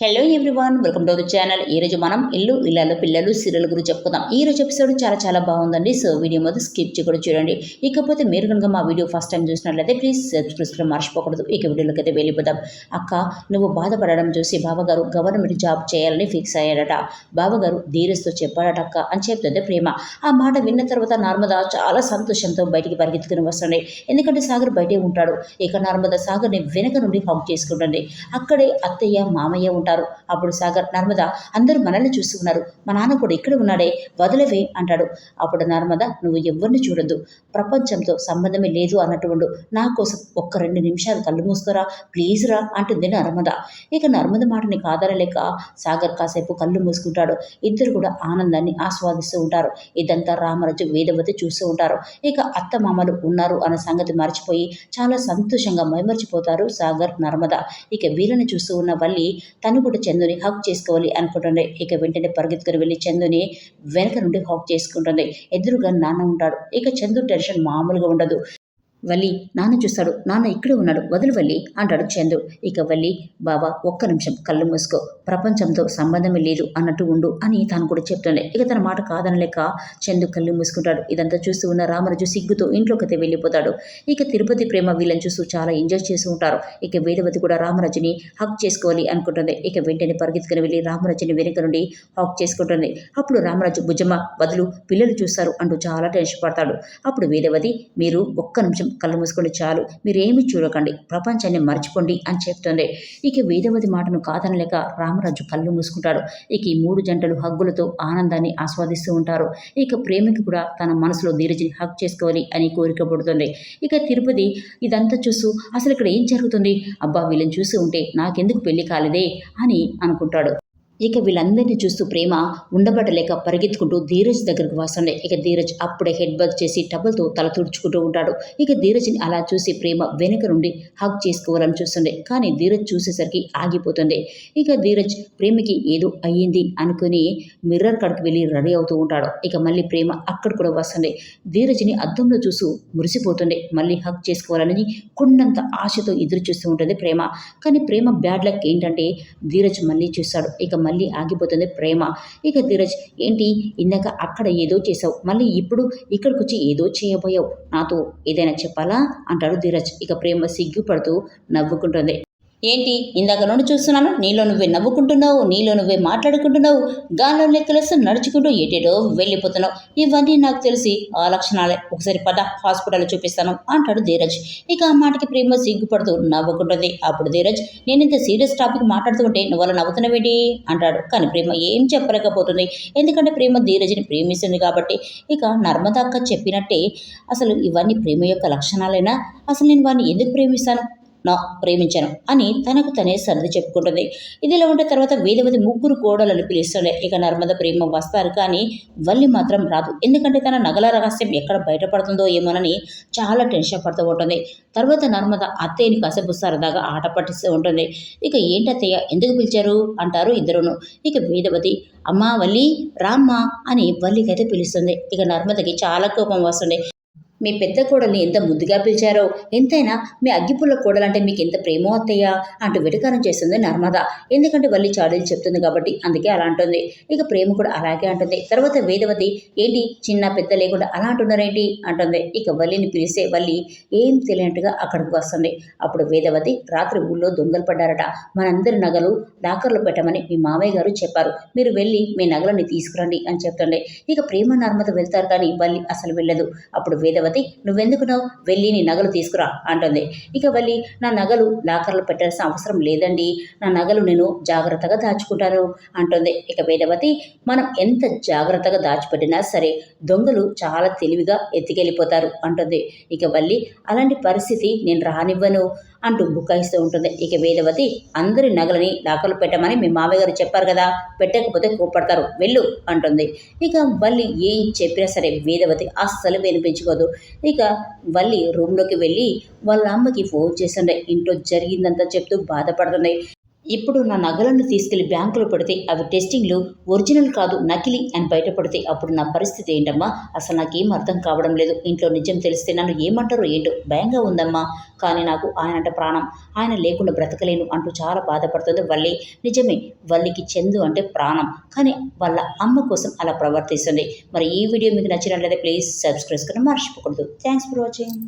Hello everyone welcome to the channel ఈ రోజు మనం ఇల్లు ఇళ్ళలో పిల్లలు సీరియల్ గురించి చెప్పుకుందాం. ఈ రోజు ఎపిసోడ్ చాలా చాలా బాగుందండి. సో వీడియో మొదలు స్కిప్ చేయకుండా చూడండి. ఇకపోతే మీరు కనుక మా వీడియో ఫస్ట్ టైం చూసినట్లయితే ప్లీజ్ సబ్స్క్రైబ్ మర్చిపోకూడదు. ఇక వీడియోలోకి అయితే వెళ్ళిపోదాం. అక్క నువ్వు బాధపడడం చూసి బావగారు గవర్నమెంట్ జాబ్ చేయాలని ఫిక్స్ అయ్యాడట. బావగారు ధీరస్తో చెప్పాడట అక్క అని చెప్తుంది ప్రేమ. ఆ మాట విన్న తర్వాత నర్మద చాలా సంతోషంతో బయటికి పరిగెత్తుకుని వస్తుంది. ఎందుకంటే సాగర్ బయటే ఉంటాడు. ఇక నర్మద సాగర్ని వెనక నుండి హక్ చేసుకుంటుంది. అక్కడే అత్తయ్య మామయ్య ఉంటారు. అప్పుడు సాగర్ నర్మద అందరూ మనల్ని చూసి ఉన్నారు. మా నాన్న కూడా ఇక్కడ ఉన్నాడే వదిలేవే అంటాడు. అప్పుడు నర్మద నువ్వు ఎవరిని చూడొద్దు. ప్రపంచంతో సంబంధమే లేదు అన్నట్టు ఉండు. నా కోసం ఒక్క రెండు నిమిషాలు కళ్ళు మూసుకోరా? ప్లీజ్ రా అంటుంది నర్మద. ఇక నర్మద మాటని కాదనలేక సాగర్ కాసేపు కళ్ళు మూసుకుంటాడు. ఇద్దరు కూడా ఆనందాన్ని ఆస్వాదిస్తూ ఉంటారు. ఇదంతా రామరాజు వేదవతి చూస్తూ ఉంటారు. ఇక అత్త మామలు ఉన్నారు అన్న సంగతి మర్చిపోయి చాలా సంతోషంగా మైమర్చిపోతారు సాగర్ నర్మద. ఇక వీళ్ళని చూస్తూ ఉన్న వల్లి తను కూడా చందుని హక్ చేసుకోవాలి అనుకుంటుంది. ఇక వెంటనే పరిగెత్తుకుని వెళ్ళి చందుని వెనక నుండి హక్ చేసుకుంటుంది. ఎదురుగా నాన్న ఉంటాడు. ఇక చందు టెన్షన్ మామూలుగా ఉండదు. వల్లి నాన్న చూస్తాడు. నాన్న ఇక్కడే ఉన్నాడు. వదులు వల్లి అంటాడు చందు. ఇక వల్లి బాబా ఒక్క నిమిషం కళ్ళు మూసుకో. ప్రపంచంతో సంబంధమే లేదు అన్నట్టు ఉండు అని తాను కూడా చెప్తుండే. ఇక తన మాట కాదనలేక చందు కళ్ళు మూసుకుంటాడు. ఇదంతా చూస్తూ ఉన్న రామరాజు సిగ్గుతో ఇంట్లోకి అయితే వెళ్ళిపోతాడు. ఇక తిరుపతి ప్రేమ వీళ్ళని చూస్తూ చాలా ఎంజాయ్ చేస్తూ ఉంటారు. ఇక వేదవతి కూడా రామరాజుని హక్ చేసుకోవాలి అనుకుంటుంది. ఇక వెంటనే పరిగెత్తుకుని వెళ్ళి రామరాజుని వెనుక నుండి హక్ చేసుకుంటుంది. అప్పుడు రామరాజు భుజమ్మ వదులు పిల్లలు చూస్తారు అంటూ చాలా టెన్షన్ పడతాడు. అప్పుడు వేదవతి మీరు ఒక్క నిమిషం కళ్ళు మూసుకోండి చాలు. మీరేమీ చూడకండి. ప్రపంచాన్ని మర్చిపోండి అని చెప్తుంది. ఇక వేదవతి మాటను కాదనలేక రామరాజు కళ్ళు మూసుకుంటాడు. ఇక ఈ మూడు జంటలు హగ్గులతో ఆనందాన్ని ఆస్వాదిస్తూ ఉంటారు. ఇక ప్రేమికి కూడా తన మనసులో ధీరజిని హక్ చేసుకోవాలి అని కోరిక పడుతుంది. ఇక తిరుపతి ఇదంతా చూస్తూ అసలు ఇక్కడ ఏం జరుగుతుంది? అబ్బా వీళ్ళని చూసి ఉంటే నాకెందుకు పెళ్ళి కాలేదే అని అనుకుంటాడు. ఇక వీళ్ళందరినీ చూస్తూ ప్రేమ ఉండబట్టలేక పరిగెత్తుకుంటూ ధీరజ్ దగ్గరకు వస్తుంది. ఇక ధీరజ్ అప్పుడే హెడ్ బగ్ చేసి టబల్తో తల తుడుచుకుంటూ ఉంటాడు. ఇక ధీరజ్ని అలా చూసి ప్రేమ వెనుక నుండి హగ్ చేసుకోవాలని చూస్తుంది. కానీ ధీరజ్ చూసేసరికి ఆగిపోతుంది. ఇక ధీరజ్ ప్రేమకి ఏదో అయ్యింది అనుకుని మిర్రర్ కడికి వెళ్ళి రెడీ అవుతూ ఉంటాడు. ఇక మళ్ళీ ప్రేమ అక్కడ కూడా వస్తుంది. ధీరజ్ని అద్దంలో చూస్తూ మురిసిపోతుంది. మళ్ళీ హగ్ చేసుకోవాలని కొండంత ఆశతో ఎదురు చూస్తూ ఉంటుంది ప్రేమ. కానీ ప్రేమ బ్యాడ్ లక్ ఏంటంటే ధీరజ్ మళ్ళీ చూస్తాడు. ఇక మళ్ళీ ఆగిపోతుంది ప్రేమ. ఇక ధీరజ్ ఏంటి? ఇందాక అక్కడ ఏదో చేసావు మళ్ళీ ఇప్పుడు ఇక్కడికి వచ్చి ఏదో చేయబోయావు. నాతో ఏదైనా చెప్పాలా? అంటాడు ధీరజ్. ఇక ప్రేమ సిగ్గుపడుతూ నవ్వుకుంటుంది. ఏంటి? ఇందాక నుండి చూస్తున్నాను నీలో నువ్వే నవ్వుకుంటున్నావు నీలో నువ్వే మాట్లాడుకుంటున్నావు గాల్లో లెక్కలేస్తూ నడుచుకుంటూ ఏటేటో వెళ్ళిపోతున్నావు. ఇవన్నీ నాకు తెలిసి ఆ లక్షణాలే. ఒకసారి పద హాస్పిటల్ చూపిస్తాను అంటాడు ధీరజ్. ఇక ఆ మాటకి ప్రేమ సిగ్గుపడుతూ నవ్వుకుంటుంది. అప్పుడు ధీరజ్ నేను ఇంత సీరియస్ టాపిక్ మాట్లాడుతుంటే నువ్వు అలా నవ్వుతున్నావేటి? అంటాడు. కానీ ప్రేమ ఏం చెప్పలేకపోతుంది. ఎందుకంటే ప్రేమ ధీరజ్ని ప్రేమిస్తుంది కాబట్టి. ఇక నర్మదా అక్క చెప్పినట్టే అసలు ఇవన్నీ ప్రేమ యొక్క లక్షణాలైనా? అసలు నేను వాడిని ఎందుకు ప్రేమిస్తాను? నా ప్రేమించాను అని తనకు తనే సర్ది చెప్పుకుంటుంది. ఇదిలా ఉంటే తర్వాత వేదవతి ముగ్గురు కోడలను పిలుస్తుండే. ఇక నర్మద ప్రేమ వస్తారు కానీ వల్లి మాత్రం రాదు. ఎందుకంటే తన నగల రహస్యం ఎక్కడ బయటపడుతుందో ఏమోనని చాలా టెన్షన్ పడుతూ ఉంటుంది. తర్వాత నర్మద అత్తయ్యని కాసేపు సరదాగా ఆట పట్టిస్తూ ఉంటుంది. ఇక ఏంటత్తయ్య ఎందుకు పిలిచారు? అంటారు ఇద్దరును ఇక వేదవతి అమ్మా వల్లి రామ్మ అని వల్లికైతే పిలుస్తుంది. ఇక నర్మదకి చాలా కోపం వస్తుంది. మీ పెద్ద కోడల్ని ఎంత ముద్దుగా పిలిచారో ఎంతైనా మీ అగ్గిపుల్ల కోడలంటే మీకు ఎంత ప్రేమో అత్తయ్య? అంటూ వెటకారం చేస్తుంది నర్మద. ఎందుకంటే వల్లి చాడీలు చెప్తుంది కాబట్టి అందుకే అలా అంటుంది. ఇక ప్రేమ కూడా అలాగే అంటుంది. తర్వాత వేదవతి ఏంటి చిన్న పెద్ద లేకుండా అలా అంటున్నారేంటి? అంటుంది. ఇక వల్లిని పిలిస్తే వల్లి ఏం తెలియనట్టుగా అక్కడికి వస్తుంది. అప్పుడు వేదవతి రాత్రి ఊళ్ళో దొంగలు పడ్డారట. మనందరి నగలు లాకర్లో పెట్టమని మీ మామయ్య గారు చెప్పారు. మీరు వెళ్ళి మీ నగలని తీసుకురండి అని చెప్తుండే ఇక ప్రేమ నర్మద వెళ్తారు కానీ వల్లి అసలు వెళ్ళదు. అప్పుడు వేదవతి నువ్వెందుకున్నావు వెళ్ళి నీ నగలు తీసుకురా అంటుంది. ఇక వెళ్ళి నా నగలు లాకర్లో పెట్టాల్సిన అవసరం లేదండి. నా నగలు నేను జాగ్రత్తగా దాచుకుంటాను అంటుంది. ఇక వేదవతి మనం ఎంత జాగ్రత్తగా దాచిపెట్టినా సరే దొంగలు చాలా తెలివిగా ఎత్తికెళ్ళిపోతారు అంటుంది. ఇక వల్లి అలాంటి పరిస్థితి నేను రానివ్వను అంటూ బుకాయిస్తూ ఉంటుంది. ఇక వేదవతి అందరి నగలని దాఖలు పెట్టమని మీ మామయ్య గారు చెప్పారు కదా పెట్టకపోతే కోపడతారు వెళ్ళు అంటుంది. ఇక వల్లి ఏం చెప్పినా సరే వేదవతి అస్సలు వినిపించుకోదు. ఇక వల్లి రూమ్లోకి వెళ్ళి వాళ్ళ అమ్మకి ఫోన్ చేస్తుండే ఇంట్లో జరిగిందంతా చెప్తూ బాధపడుతుంది. ఇప్పుడు నా నగలను తీసుకెళ్ళి బ్యాంకులో పెడితే అవి టెస్టింగ్లు ఒరిజినల్ కాదు నకిలీ అని బయటపడితే అప్పుడు నా పరిస్థితి ఏంటమ్మా? అసలు నాకేం అర్థం కావడం లేదు. ఇంట్లో నిజం తెలిస్తే నన్ను ఏమంటారో ఏంటో భయంగా ఉందమ్మా. కానీ నాకు ఆయన అంటే ప్రాణం. ఆయన లేకుండా బ్రతకలేను అంటూ చాలా బాధపడుతుంది వల్లి. నిజమే వల్లికి చందు అంటే ప్రాణం. కానీ వాళ్ళ అమ్మ కోసం అలా ప్రవర్తిస్తుంది. మరి ఈ వీడియో మీకు నచ్చినట్లయితే ప్లీజ్ సబ్స్క్రైబ్ చేసుకుని మర్చిపోకూడదు. Thanks for watching.